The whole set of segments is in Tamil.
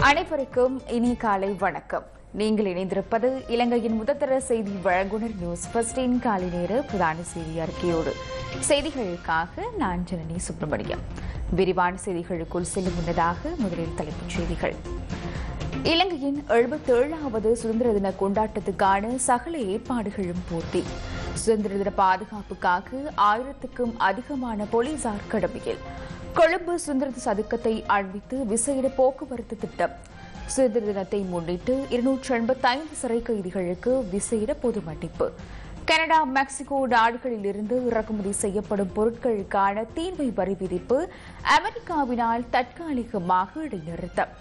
அனைவருக்கும் இனி காலை வணக்கம். நீங்கள் இணைந்திருப்பது இலங்கையின் முதத்தர செய்தி வழங்குனர் நியூஸ் பஸ்டின் காலை நேர பிரதான செய்தி அறிக்கையோடு. செய்திகளுக்காக நான் ஜனனி சுப்பிரமணியம். விரிவான செய்திகளுக்குள் செல்லும் முன்னதாக முதலில் தலைப்புச் செய்திகள். இலங்கையின் எழுபத்தேழாவது சுதந்திர தின கொண்டாட்டத்துக்கான சகல ஏற்பாடுகளும் பூர்த்தி. சுதந்திர தின பாதுகாப்புக்காக ஆயிரத்துக்கும் அதிகமான போலீசார் கடமையில். கொழும்பு சுதந்திர சதுக்கத்தை அண்மித்து விசேட போக்குவரத்து திட்டம். சுதந்திர தினத்தை முன்னிட்டு இருநூற்று எண்பத்தைந்து சிறை கைதிகளுக்கு விசேட பொது மன்னிப்பு. கனடா மெக்சிகோ நாடுகளிலிருந்து இறக்குமதி செய்யப்படும் பொருட்களுக்கான தீர்வை வரி விதிப்பு அமெரிக்காவினால் தற்காலிகமாக இடைநிறுத்தம்.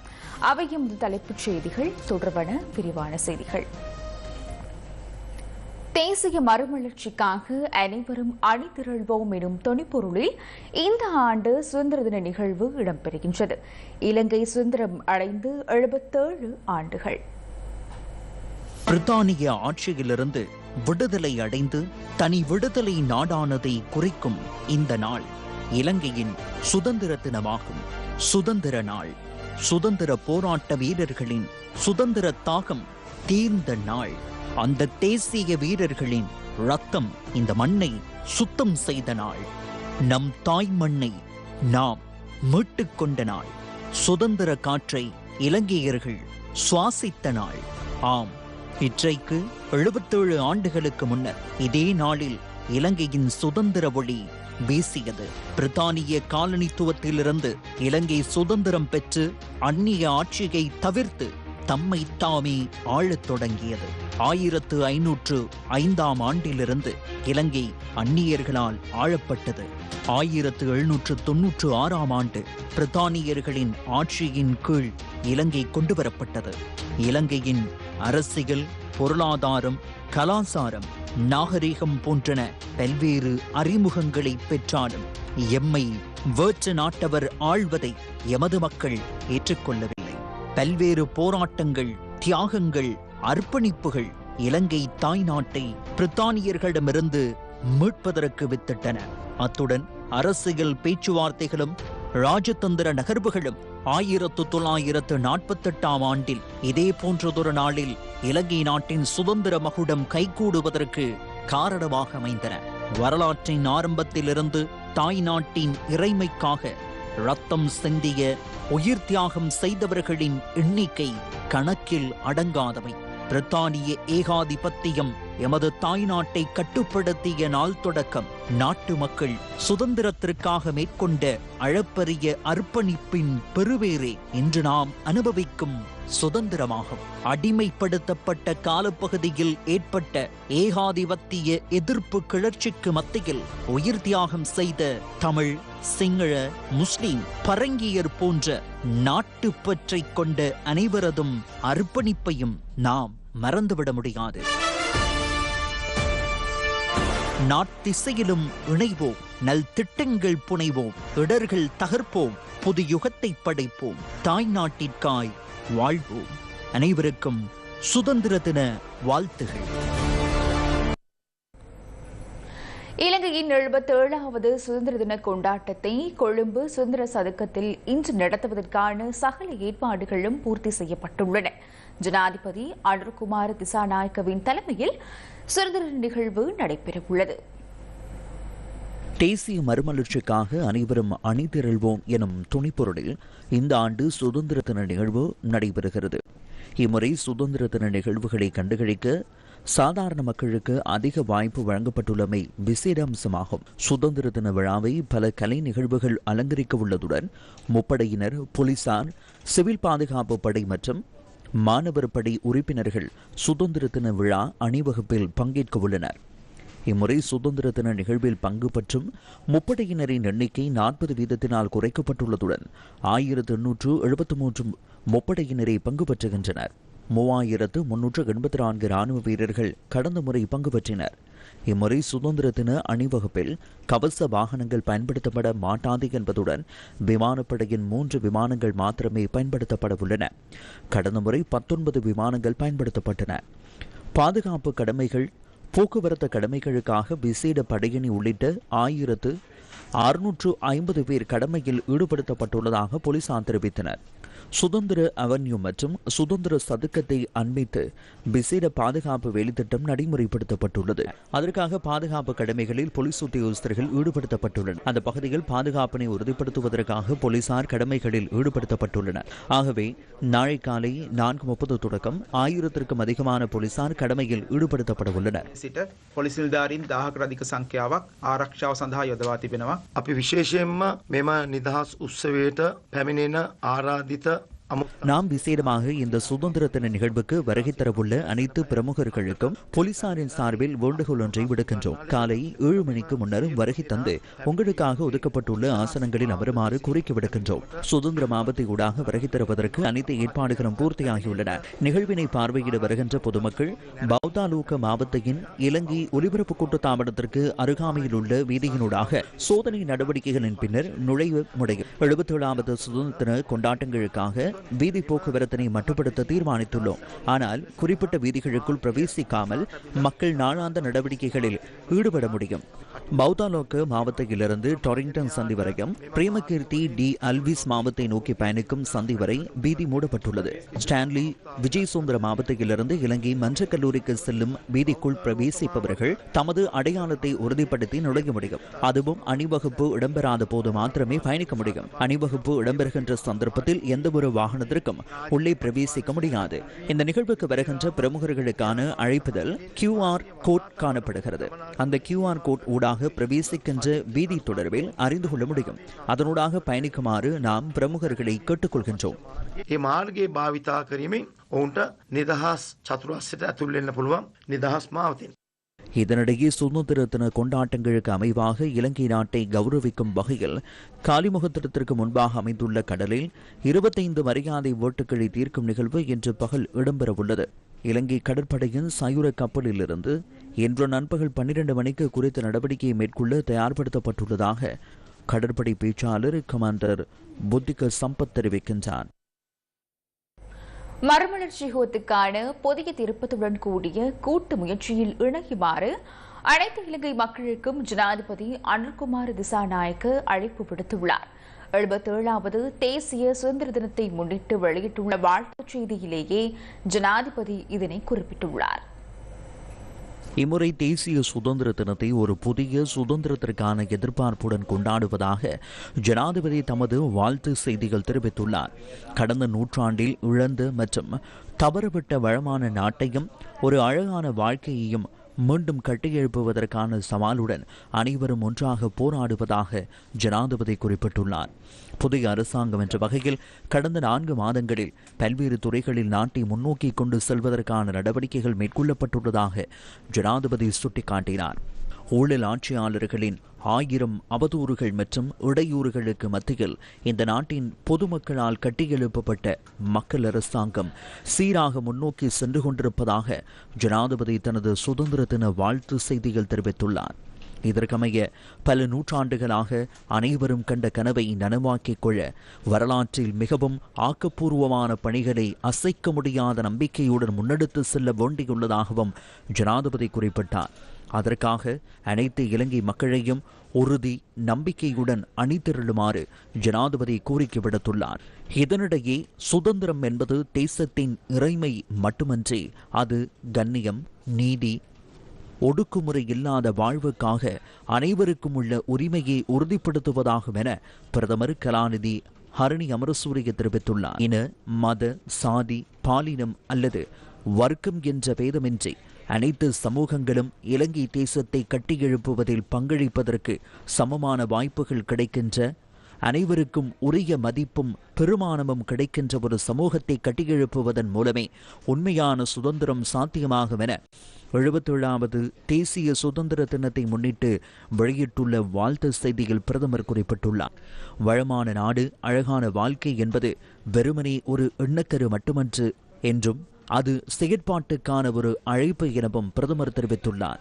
அவையும் தலைப்புச் செய்திகள் தொடர்பான விரிவான செய்திகள். தேசிய மறுமலர்ச்சிக்காக அனைவரும் அணிதிரள்வோம் எனும் தொனிப்பொருளில் இந்த ஆண்டு சுதந்திர தின நிகழ்வு இடம்பெறுகின்றது. இலங்கை சுதந்திரம் அடைந்து எழுபத்தேழு ஆண்டுகள். பிரித்தானிய ஆட்சியிலிருந்து விடுதலை அடைந்து தனி விடுதலை நாடானதை குறிக்கும் இந்த நாள் இலங்கையின் சுதந்திர தினமாகும். சுதந்திர நாள் சுதந்திர போராட்ட வீரர்களின் சுதந்திர தாகம் தீர்ந்த நாள். அந்த தேசிய வீரர்களின் ரத்தம் இந்த மண்ணை சுத்தம் செய்த நாள். நம் தாய் மண்ணை நாம் மீட்டுக் கொண்ட நாள். சுதந்திர காற்றை இலங்கையர்கள் சுவாசித்த நாள். ஆம் இற்றைக்கு எழுபத்தேழு ஆண்டுகளுக்கு முன்னர் இதே நாளில் இலங்கையின் சுதந்திர ஒளி வீசியது. பிரித்தானிய காலனித்துவத்திலிருந்து இலங்கை சுதந்திரம் பெற்று அந்நிய ஆட்சியை தவிர்த்து தம்மை தாமே ஆளத் தொடங்கியது. ஆயிரத்து ஐநூற்று ஐந்தாம் ஆண்டிலிருந்து இலங்கை அந்நியர்களால் ஆழப்பட்டது ஆயிரத்து எழுநூற்று தொன்னூற்று ஆறாம் ஆண்டு பிரித்தானியர்களின் ஆட்சியின் கீழ் இலங்கை கொண்டுவரப்பட்டது. இலங்கையின் அரசியல் பொருளாதாரம் கலாசாரம் நாகரிகம் போன்றன பல்வேறு அறிமுகங்களை பெற்றாலும் எம்மை வேற்று நாட்டவர் ஆழ்வதை எமது மக்கள் ஏற்றுக்கொள்ளவில்லை. பல்வேறு போராட்டங்கள் தியாகங்கள் அர்ப்பணிப்புகள் இலங்கை தாய் நாட்டை பிரித்தானியர்களிடமிருந்து மீட்பதற்கு வித்திட்டன. அத்துடன் அரசியல் பேச்சுவார்த்தைகளும் ராஜதந்திர நகர்வுகளும் ஆயிரத்து தொள்ளாயிரத்து நாற்பத்தெட்டாம் ஆண்டில் இதே போன்றதொரு நாளில் இலங்கை நாட்டின் சுதந்திர மகுடம் கைகூடுவதற்கு காரணமாக அமைந்தன. வரலாற்றின் ஆரம்பத்திலிருந்து தாய் நாட்டின் இறைமைக்காக ரத்தம் சிந்திய உயிர் தியாகம் செய்தவர்களின் எண்ணிக்கை கணக்கில் அடங்காதவை. பிரித்தானிய ஏகாதிபத்தியம். எமது தாய் நாட்டை கட்டுப்படுத்திய நாள் தொடக்கம் நாட்டு மக்கள் சுதந்திரத்திற்காக மேற்கொண்ட அளப்பரிய அர்ப்பணிப்பின் பெருவேரே இன்று நாம் அனுபவிக்கும் சுதந்திரமாகும். அடிமைப்படுத்தப்பட்ட காலப்பகுதியில் ஏற்பட்ட ஏகாதிபத்திய எதிர்ப்பு கிளர்ச்சிக்கு மத்தியில் உயிர் தியாகம் செய்த தமிழ் சிங்கள முஸ்லிம் பரங்கியர் போன்ற நாட்டுப்பற்றை கொண்ட அனைவரதும் அர்ப்பணிப்பையும் நாம் மறந்துவிட முடியாது. நாட்டிசையிலும் இணைவோம் நல் திட்டங்கள் புனைவோம் இடர்கள் தகர்ப்போம் புது யுகத்தை படைப்போம் தாய் நாட்டிற்காய் வாழ்வோம். அனைவருக்கும் சுதந்திர தின வாழ்த்துகள். இலங்கையின் எழுபத்தேழாவது சுதந்திர தின கொண்டாட்டத்தை கொழும்பு சுதந்திர சதுக்கத்தில் இன்று நடத்துவதற்கான சகல ஏற்பாடுகளும் பூர்த்தி செய்யப்பட்டுள்ளன. ஜனாதிபதி அனுர்குமார் திசாநாயக்கவின் தலைமையில் சுதந்திர நிகழ்வு நடைபெறவுள்ளது. தேசிய மறுமலர்ச்சிக்காக அனைவரும் அணிதிரள்வோம் எனும் துணிப்பொருளில் இந்த ஆண்டு சுதந்திர தின நிகழ்வு நடைபெறுகிறது. இம்முறை சுதந்திர தின நிகழ்வுகளை கண்டுகளிக்க சாதாரண மக்களுக்கு அதிக வாய்ப்பு வழங்கப்பட்டுள்ளமை விசேட அம்சமாகும் சுதந்திர தின விழாவை பல கலை நிகழ்வுகள் அலங்கரிக்க உள்ளதுடன் முப்படையினர் போலீசார் சிவில் பாதுகாப்பு படை மற்றும் மாணவர் படை உறுப்பினர்கள் சுதந்திர தின விழா அணிவகுப்பில் பங்கேற்க உள்ளனர். இம்முறை சுதந்திர தின நிகழ்வில் பங்கு பற்றும் முப்படையினரின் எண்ணிக்கை நாற்பது வீதத்தினால் குறைக்கப்பட்டுள்ளதுடன் ஆயிரத்து எண்ணூற்று எழுபத்து மூன்று முப்படையினரை பங்கு பெற்றுகின்றனர். மூவாயிரத்து முன்னூற்று எண்பத்தி நான்கு ராணுவ வீரர்கள் கடந்த முறை பங்கு பெற்றினர். இம்முறை சுதந்திர தின அணிவகுப்பில் கவச வாகனங்கள் பயன்படுத்தப்பட மாட்டாது என்பதுடன் விமானப்படையின் மூன்று விமானங்கள் மாத்திரமே பயன்படுத்தப்பட உள்ளன. கடந்த முறை பத்தொன்பது விமானங்கள் பயன்படுத்தப்பட்டன. பாதுகாப்பு கடமைகள் போக்குவரத்து கடமைகளுக்காக விசேட படையணி உள்ளிட்ட ஆயிரத்து அறுநூற்று ஐம்பது பேர் கடமையில் ஈடுபடுத்தப்பட்டுள்ளதாக போலீசார் தெரிவித்தனர். சுதந்திர அவென்யூ மற்றும் சுதந்திர சதுக்கத்தை அண்மித்து விசேட பாதுகாப்பு வேலைத்திட்டம் நடைமுறைப்படுத்தப்பட்டுள்ளது அதற்காக பாதுகாப்பு கடமைகளில் போலீஸ் உத்தியோகஸ்தர்கள் ஈடுபடுத்தப்பட்டுள்ளனர் அந்த பகுதியில் பாதுகாப்பினை உறுதிப்படுத்துவதற்காக போலீசார் கடமைகளில் ஈடுபடுத்தப்பட்டுள்ளனர் ஆகவே நாளை காலை நான்கு முப்பது தொடக்கம் ஆயிரத்திற்கும் அதிகமான போலீசார் கடமையில் ஈடுபடுத்தப்பட உள்ளனர் සිට පොලිස් නිලධාරීන් 10කට අධික සංඛ්‍යාවක් ආරක්ෂාව සඳහා යොදවා තිබෙනවා. අපි විශේෂයෙන්ම මෙම නිදහස් උත්සවයට පැමිණෙන ආරාධිත අමු நாம் விசேடமாக இந்த சுதந்திர தின நிகழ்வுக்கு வருகை தரவுள்ள அனைத்து பிரமுகர்களுக்கும் போலீசாரின் சார்பில் வேண்டுகோள் ஒன்றை விடுக்கின்றோம். காலை ஏழு மணிக்கு முன்னர் வருகை தந்து உங்களுக்காக ஒதுக்கப்பட்டுள்ள ஆசனங்களில் அமருமாறு கோரிக்கை விடுக்கின்றோம். சுதந்திர மாபத்தை ஊடாக வருகை தருவதற்கு அனைத்து ஏற்பாடுகளும் பூர்த்தியாகியுள்ளன. நிகழ்வினை பார்வையிட வருகின்ற பொதுமக்கள் பௌத்தாலூக்க மாவத்தையின் இலங்கை ஒலிபரப்பு கூட்டு தாமதத்திற்கு அருகாமையில் உள்ள வீதியினூடாக சோதனை நடவடிக்கைகளின் பின்னர் நுழைவு முடியும் எழுபத்தேழாவது சுதந்திர தின கொண்டாட்டங்களுக்காக வீதி போக்குவரத்தினை மட்டுப்படுத்த தீர்மானித்துள்ளோம். ஆனால் குறிப்பிட்ட வீதிகளுக்குள் பிரவேசிக்காமல் மக்கள் நாளாந்த நடவடிக்கைகளில் ஈடுபட முடியும். பௌதாலோக்கு மாவட்டத்திலிருந்து டொரிங்டன் சந்தி வரையும் பிரேமகீர்த்தி டி. அல்விஸ் மாவட்டத்தை நோக்கி பயணிக்கும் சந்தி வரை பீதி மூடப்பட்டுள்ளது. ஸ்டான்லி விஜய் சுந்தர மாவட்டத்திலிருந்து இலங்கை மன்ற கல்லூரிக்கு செல்லும் பீதிக்குள் பிரவேசிப்பவர்கள் தமது அடையாளத்தை உறுதிப்படுத்தி நுழைய முடியும். அதுவும் அணிவகுப்பு இடம்பெறாத போது மாத்திரமே பயணிக்க முடியும். அணிவகுப்பு இடம்பெறுகின்ற சந்தர்ப்பத்தில் எந்த ஒரு வாகனத்திற்கும் உள்ளே பிரவேசிக்க முடியாது. இந்த நிகழ்வுக்கு வருகின்ற பிரமுகர்களுக்கான அழைப்புதல் கியூஆர் கோட் காணப்படுகிறது. அந்த கியூஆர் கோட் ஊடாக பிரவேசிக்கின்ற வீதி தொடர்பில் அறிந்து கொள்ள முடியும் அதனூடாக பயணிக்குமாறு நாம் பிரமுகர்களை கேட்டுக்கொள்கின்றோம் ඒ මාර්ගයේ භාවිතා කිරීමෙන් ඔවුන්ට නිදහස් චතුරස්යට ඇතුල් වෙන්න පුළුවන් නිදහස් මාවතින්. இதனிடையே சுதந்திர தின கொண்டாட்டங்களுக்கு அமைவாக இலங்கை நாட்டை கௌரவிக்கும் வகையில் காலிமுகத்திடத்திற்கு முன்பாக அமைந்துள்ள கடலில் இருபத்தைந்து மரியாதை ஓட்டுக்களை தீர்க்கும் நிகழ்வு இன்று பகல் இடம்பெறவுள்ளது இலங்கை கடற்படையின் சயூர கப்பலிலிருந்து இன்று நண்பகல் பன்னிரண்டு மணிக்கு குறித்த நடவடிக்கையை மேற்கொள்ள தயார்படுத்தப்பட்டுள்ளதாக கடற்படை பேச்சாளர் கமாண்டர் புத்திக சம்பத் தெரிவிக்கின்றார். மறுமலர்ச்சி ஹோத்துக்கான புதிய திருப்பத்துடன் கூடிய கூட்டு முயற்சியில் இணையுமாறு அனைத்து இலங்கை மக்களுக்கும் ஜனாதிபதி அனில்குமார் திசாநாயக்க அழைப்பு விடுத்துள்ளார். எழுபத்தேழாவது தேசிய சுதந்திர தினத்தை முன்னிட்டு வெளியிட்டுள்ள வாழ்த்துச் செய்தியிலேயே ஜனாதிபதி இதனை குறிப்பிட்டுள்ளார். இம்முறை தேசிய சுதந்திர தினத்தை ஒரு புதிய சுதந்திரத்திற்கான எதிர்பார்ப்புடன் கொண்டாடுவதாக ஜனாதிபதி தமது வாழ்த்து செய்திகள் தெரிவித்துள்ளார். கடந்த நூற்றாண்டில் இழந்த மற்றும் தவறுபட்ட வளமான நாட்டையும் ஒரு அழகான வாழ்க்கையையும் மீண்டும் கட்டியெழுப்புவதற்கான சவாலுடன் அனைவரும் ஒன்றாக போராடுவதாக ஜனாதிபதி குறிப்பிட்டுள்ளார். புதிய அரசாங்கம் என்ற வகையில் கடந்த நான்கு மாதங்களில் பல்வேறு துறைகளில் நாட்டை முன்னோக்கி கொண்டு செல்வதற்கான நடவடிக்கைகள் மேற்கொள்ளப்பட்டுள்ளதாக ஜனாதிபதி சுட்டிக்காட்டினார். ஊழல் ஆட்சியாளர்களின் ஆயிரம் அவதூறுகள் மற்றும் இடையூறுகளுக்கு மத்தியில் இந்த நாட்டின் பொதுமக்களால் கட்டியெழுப்பப்பட்ட மக்கள் அரசாங்கம் சீராக முன்னோக்கி சென்று கொண்டிருப்பதாக ஜனாதிபதி தனது சுதந்திர தின வாழ்த்து செய்தியில் தெரிவித்துள்ளார். இதற்கமைய பல நூற்றாண்டுகளாக அனைவரும் கண்ட கனவை நனவாக்கிக் கொள்ள வரலாற்றில் மிகவும் ஆக்கப்பூர்வமான பணிகளை அசைக்க முடியாத நம்பிக்கையுடன் முன்னெடுத்து செல்ல வேண்டியுள்ளதாகவும் ஜனாதிபதி குறிப்பிட்டார். அதற்காக அனைத்து இலங்கை மக்களையும் உறுதி நம்பிக்கையுடன் அணிதிரளுமாறு ஜனாதிபதி கோரிக்கை விடுத்துள்ளார். இதனிடையே சுதந்திரம் என்பது தேசத்தின் இறைமை மட்டுமன்றி அது கண்ணியம் நீதி ஒடுக்குமுறை இல்லாத வாழ்வுக்காக அனைவருக்கும் உள்ள உரிமையை உறுதிப்படுத்துவதாகும் என பிரதமர் கலாநிதி ஹரணி அமரசூரிய தெரிவித்துள்ளார். இன மத சாதி பாலினம் அல்லது வர்க்கம் என்ற பேதமின்றி அனைத்து சமூகங்களும் இலங்கை தேசத்தை கட்டியெழுப்புவதில் பங்களிப்பதற்கு சமமான வாய்ப்புகள் கிடைக்கின்ற அனைவருக்கும் உரிய மதிப்பும் பெருமானமும் கிடைக்கின்ற ஒரு சமூகத்தை கட்டியெழுப்புவதன் மூலமே உண்மையான சுதந்திரம் சாத்தியமாகும் என எழுபத்தேழாவது தேசிய சுதந்திர தினத்தை முன்னிட்டு வெளியிட்டுள்ள வாழ்த்து செய்தியில் பிரதமர் குறிப்பிட்டுள்ளார். வளமான நாடு அழகான வாழ்க்கை என்பது வெறுமனே ஒரு எண்ணக்கரு மட்டுமன்று என்றும் அது செயற்பாட்டுக்கான ஒரு அழைப்பு எனவும் பிரதமர் தெரிவித்துள்ளார்.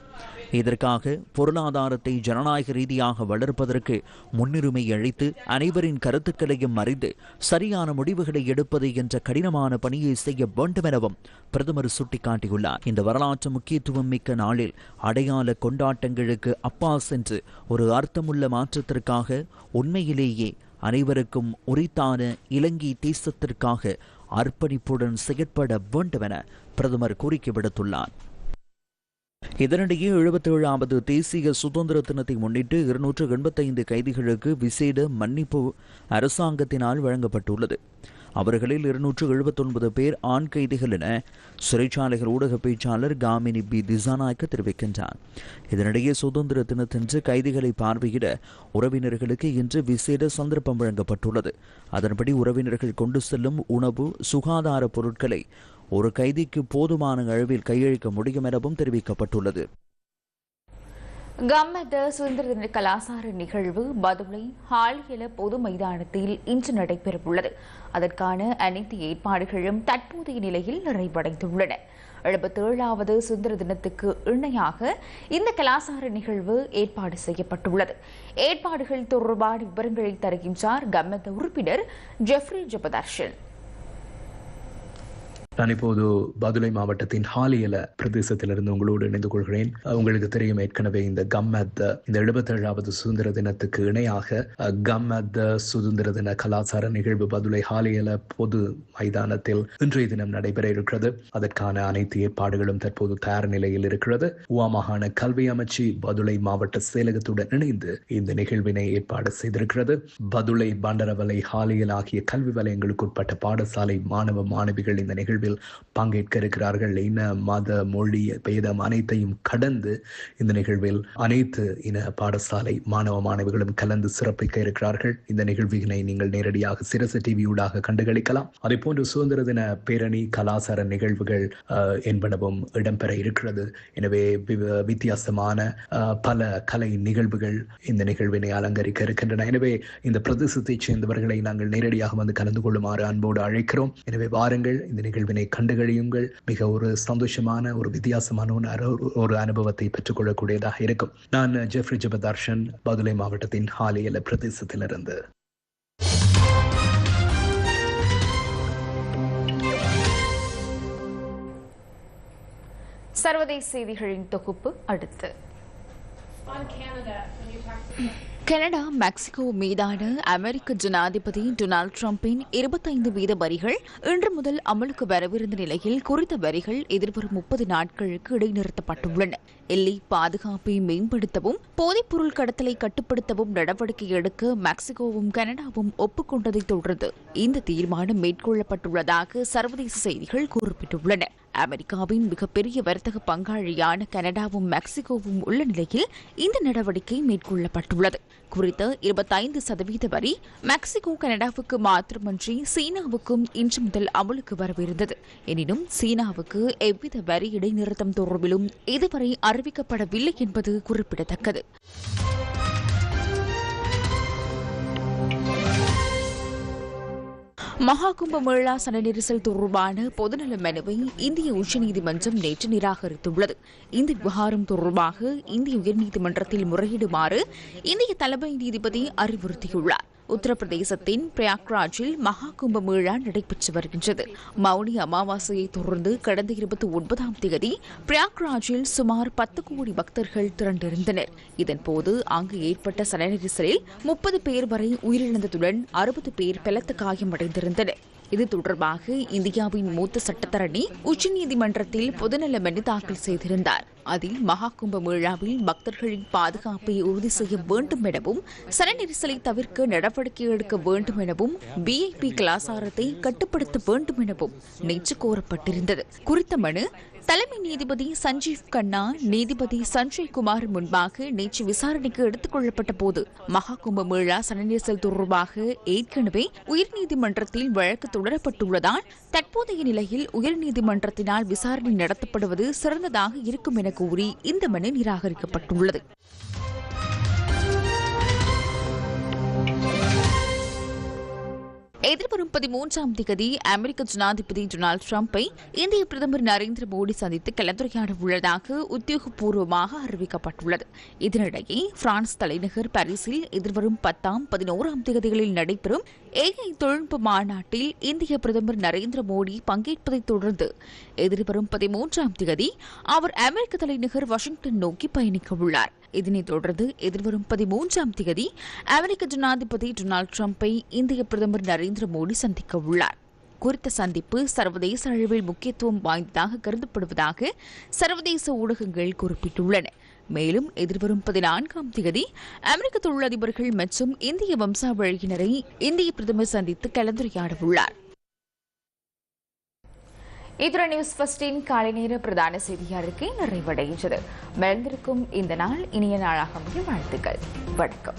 இதற்காக பொருளாதாரத்தை ஜனநாயக ரீதியாக வளர்ப்பதற்கு முன்னுரிமை அளித்து அனைவரின் கருத்துக்களையும் அறிந்து சரியான முடிவுகளை எடுப்பது என்ற கடினமான பணியை செய்ய வேண்டும் எனவும் பிரதமர் சுட்டிக்காட்டியுள்ளார். இந்த வரலாற்று முக்கியத்துவம் மிக்க நாளில் அடையாள கொண்டாட்டங்களுக்கு அப்பா சென்று ஒரு அர்த்தமுள்ள மாற்றத்திற்காக உண்மையிலேயே அனைவருக்கும் உரித்தான இலங்கை தேசத்திற்காக அர்ப்பணிப்புடன் செயற்பட வேண்டும் என பிரதமர் கோரிக்கை விடுத்துள்ளார். இதனிடையே எழுபத்தேழாவது தேசிய சுதந்திர தினத்தை முன்னிட்டு இருநூற்று எண்பத்தைந்து கைதிகளுக்கு விசேட மன்னிப்பு அரசாங்கத்தினால் வழங்கப்பட்டுள்ளது. அவர்களில் இருநூற்று எழுபத்தொன்பது பேர் ஆண் கைதிகள் என சிறைச்சாலைகள் ஊடக பேச்சாளர் காமினி பி. திசாநாயக்க தெரிவிக்கின்றார். இதனிடையே சுதந்திர தினத்தன்று கைதிகளை பார்வையிட உறவினர்களுக்கு இன்று விசேட சந்தர்ப்பம் வழங்கப்பட்டுள்ளது. அதன்படி உறவினர்கள் கொண்டு செல்லும் உணவு சுகாதார பொருட்களை ஒரு கைதிக்கு போதுமான அளவில் கையளிக்க முடியும் எனவும் தெரிவிக்கப்பட்டுள்ளது. கம்மத சுதந்திர தின கலாசார நிகழ்வு பதுளை ஹாலியல பொது மைதானத்தில் இன்று நடைபெறவுள்ளது. அதற்கான அனைத்து ஏற்பாடுகளும் தற்போதைய நிலையில் நிறைவடைந்துள்ளன. எழுபத்தேழாவது சுதந்திர தினத்துக்கு இணையாக இந்த கலாசார நிகழ்வு ஏற்பாடு செய்யப்பட்டுள்ளது. ஏற்பாடுகள் தொடர்பான விவரங்களை தருகின்றார் கம்மத உறுப்பினர் ஜெஃப்ரி ஜபதர்ஷன். நான் இப்போது பதுளை மாவட்டத்தின் ஹாலியல பிரதேசத்திலிருந்து உங்களோடு இணைந்து கொள்கிறேன். உங்களுக்கு தெரியும் ஏற்கனவே இந்த கம்மத் இந்த எழுபத்தேழாவது சுதந்திர தினத்துக்கு இணையாக கம்மத் சுதந்திர தின கலாச்சார நிகழ்வு பதுளை ஹாலியல பொது மைதானத்தில் இன்றைய தினம் நடைபெற இருக்கிறது. அதற்கான அனைத்து ஏற்பாடுகளும் தற்போது தயார் நிலையில் இருக்கிறது. உவா மாகாண கல்வி அமைச்சு பதுளை மாவட்ட செயலகத்துடன் இணைந்து இந்த நிகழ்வினை ஏற்பாடு செய்திருக்கிறது. பதுளை பண்டரவலை ஹாலியல் ஆகிய கல்வி வலயங்களுக்கு உட்பட்ட பாடசாலை மாணவ மாணவிகள் இந்த நிகழ்வு நிகழ்வில் பங்கேற்க இருக்கிறார்கள் இன மத மொழி பேதம் அனைத்தையும் கடந்து இந்த நிகழ்வில் அனைத்து இன பாடசாலை மாணவ மாணவிகளும் கலந்து சிறப்பிக்க இருக்கிறார்கள். இந்த நிகழ்வினை நீங்கள் நேரடியாக சிரச டிவியூடாக கண்டுகளிக்கலாம். அதே போன்று சுதந்திர தின பேரணி கலாச்சார நிகழ்வுகள் என்பனவும் இடம்பெற இருக்கிறது. எனவே வித்தியாசமான பல கலை நிகழ்வுகள் இந்த நிகழ்வினை அலங்கரிக்க இருக்கின்றன. எனவே இந்த பிரதேசத்தைச் சேர்ந்தவர்களை நாங்கள் நேரடியாக வந்து கலந்து கொள்ளுமாறு அன்போடு அழைக்கிறோம். எனவே வாருங்கள் இந்த நிகழ்வினை கண்டுகளியுங்கள் மிக ஒரு சந்தோஷமான ஒரு வித்தியாசமான ஒரு ஒரு அனுபவத்தை பெற்றுக்கொள்ளக்கூடியதாக இருக்கும். நான் ஜெஃப்ரி ஜெபதர்ஷன் பதுளை மாவட்டத்தின் ஹாலியல பிரதேசத்திலிருந்து. சர்வதேச செய்திகளின் தொகுப்பு அடுத்து. கனடா மெக்சிகோ மீதான அமெரிக்க ஜனாதிபதி டொனால்டு டிரம்பின் இருபத்தைந்து வீத வரிகள் இன்று முதல் அமலுக்கு வரவிருந்த நிலையில் குறித்த வரிகள் எதிர்வரும் முப்பது நாட்களுக்கு இடைநிறுத்தப்பட்டுள்ளன. எல்லை பாதுகாப்பை மேம்படுத்தவும் போதைப்பொருள் கடத்தலை கட்டுப்படுத்தவும் நடவடிக்கை எடுக்க மெக்சிகோவும் கனடாவும் ஒப்புக்கொண்டதைத் தொடர்ந்து இந்த தீர்மானம் மேற்கொள்ளப்பட்டுள்ளதாக சர்வதேச செய்திகள் குறிப்பிட்டுள்ளன. அமெரிக்காவின் மிகப்பெரிய வர்த்தக பங்காளியான கனடாவும் மெக்சிகோவும் உள்ள நிலையில் இந்த நடவடிக்கை மேற்கொள்ளப்பட்டுள்ளது. குறித்த இருபத்தைந்து சதவீத வரி மெக்சிகோ கனடாவுக்கு மாத்திரமன்றி சீனாவுக்கும் இன்று முதல் அமலுக்கு வரவிருந்தது. எனினும் சீனாவுக்கு எவ்வித வரி இடைநிறுத்தம் தொடர்பிலும் இதுவரை அறிவிக்கப்படவில்லை என்பது குறிப்பிடத்தக்கது. மகா கும்பமேளா சன நெரிசல் தொடர்பான பொதுநல மனுவை இந்திய உச்சநீதிமன்றம் நேற்று நிராகரித்துள்ளது. இந்த விவகாரம் தொடர்பாக இந்திய உயர்நீதிமன்றத்தில் முறையிடுமாறு இந்திய தலைமை நீதிபதி அறிவுறுத்தியுள்ளார். உத்தரப்பிரதேசத்தின் பிரயாக்ராஜில் மகா கும்பமேளா நடைபெற்று வருகின்றது. மௌனி அமாவாசையை தொடர்ந்து கடந்த இருபத்தி ஒன்பதாம் தேதி பிரயாக்ராஜில் சுமார் பத்து கோடி பக்தர்கள் திரண்டிருந்தனர். இதன்போது அங்கு ஏற்பட்ட சன நெரிசலில் முப்பது பேர் வரை உயிரிழந்ததுடன் அறுபது பேர் பலத்த காயமடைந்திருந்தனர். இது தொடர்பாக இந்தியாவின் மூத்த சட்டத்தரணி உச்சநீதிமன்றத்தில் பொதுநல மனு தாக்கல் செய்திருந்தார். அதில் மகா விழாவில் பக்தர்களின் பாதுகாப்பை உறுதி செய்ய வேண்டும் எனவும் சன நெரிசலை தவிர்க்க நடவடிக்கை எடுக்க வேண்டும் எனவும் பிஐபி கலாசாரத்தை கட்டுப்படுத்த வேண்டும் எனவும் நேற்று கோரப்பட்டிருந்தது. குறித்த மனு தலைமை நீதிபதி சஞ்சீவ் கண்ணா நீதிபதி சஞ்சய் குமார் முன்பாக நேற்று விசாரணைக்கு எடுத்துக் கொள்ளப்பட்ட போது மகா கும்பமேளா சனநேசல் தொடர்பாக ஏற்கனவே உயர்நீதிமன்றத்தில் வழக்கு தொடரப்பட்டுள்ளதால் தற்போதைய நிலையில் உயர்நீதிமன்றத்தினால் விசாரணை நடத்தப்படுவது சிறந்ததாக இருக்கும் என கூறி இந்த மனு நிராகரிக்கப்பட்டுள்ளது. எதிர்வரும் பதிமூன்றாம் தேதி அமெரிக்க ஜனாதிபதி டொனால்டு டிரம்பை இந்திய பிரதமர் நரேந்திர மோடி சந்தித்து கலந்துரையாட உள்ளதாக உத்தியோகபூர்வமாக அறிவிக்கப்பட்டுள்ளது. இதனிடையே பிரான்ஸ் தலைநகர் பாரிஸில் எதிர்வரும் பத்தாம் பதினோராம் தேதிகளில் நடைபெறும் ஏஐ தொழில்நுட்ப மாநாட்டில் இந்திய பிரதமர் நரேந்திர மோடி பங்கேற்பதைத் தொடர்ந்து எதிர்வரும் பதிமூன்றாம் தேதி அவர் அமெரிக்க தலைநகர் வாஷிங்டன் நோக்கி பயணிக்க உள்ளார் இதனைத் தொடர்ந்து எதிர்வரும் பதிமூன்றாம் தேதி அமெரிக்க ஜனாதிபதி டொனால்டு டிரம்பை இந்திய பிரதமர் நரேந்திர மோடி சந்திக்க உள்ளார். குறித்த சந்திப்பு சர்வதேச அளவில் முக்கியத்துவம் வாய்ந்ததாக கருதப்படுவதாக சர்வதேச ஊடகங்கள் குறிப்பிட்டுள்ளன. மேலும் எதிர்வரும் பதினான்காம் தேதி அமெரிக்க தொழிலதிபர்கள் மற்றும் இந்திய வம்சாவழியினரை இந்திய பிரதமர் சந்தித்து கலந்துரையாட உள்ளார் இத்துடன் நியூஸ் ஃபர்ஸ்டின் காலை நேர பிரதான செய்தி அறிக்கை நிறைவடைகின்றது. மறந்திருக்கும் இந்த நாள் இனிய நாளாக முடிய வாழ்த்துக்கள். வணக்கம்.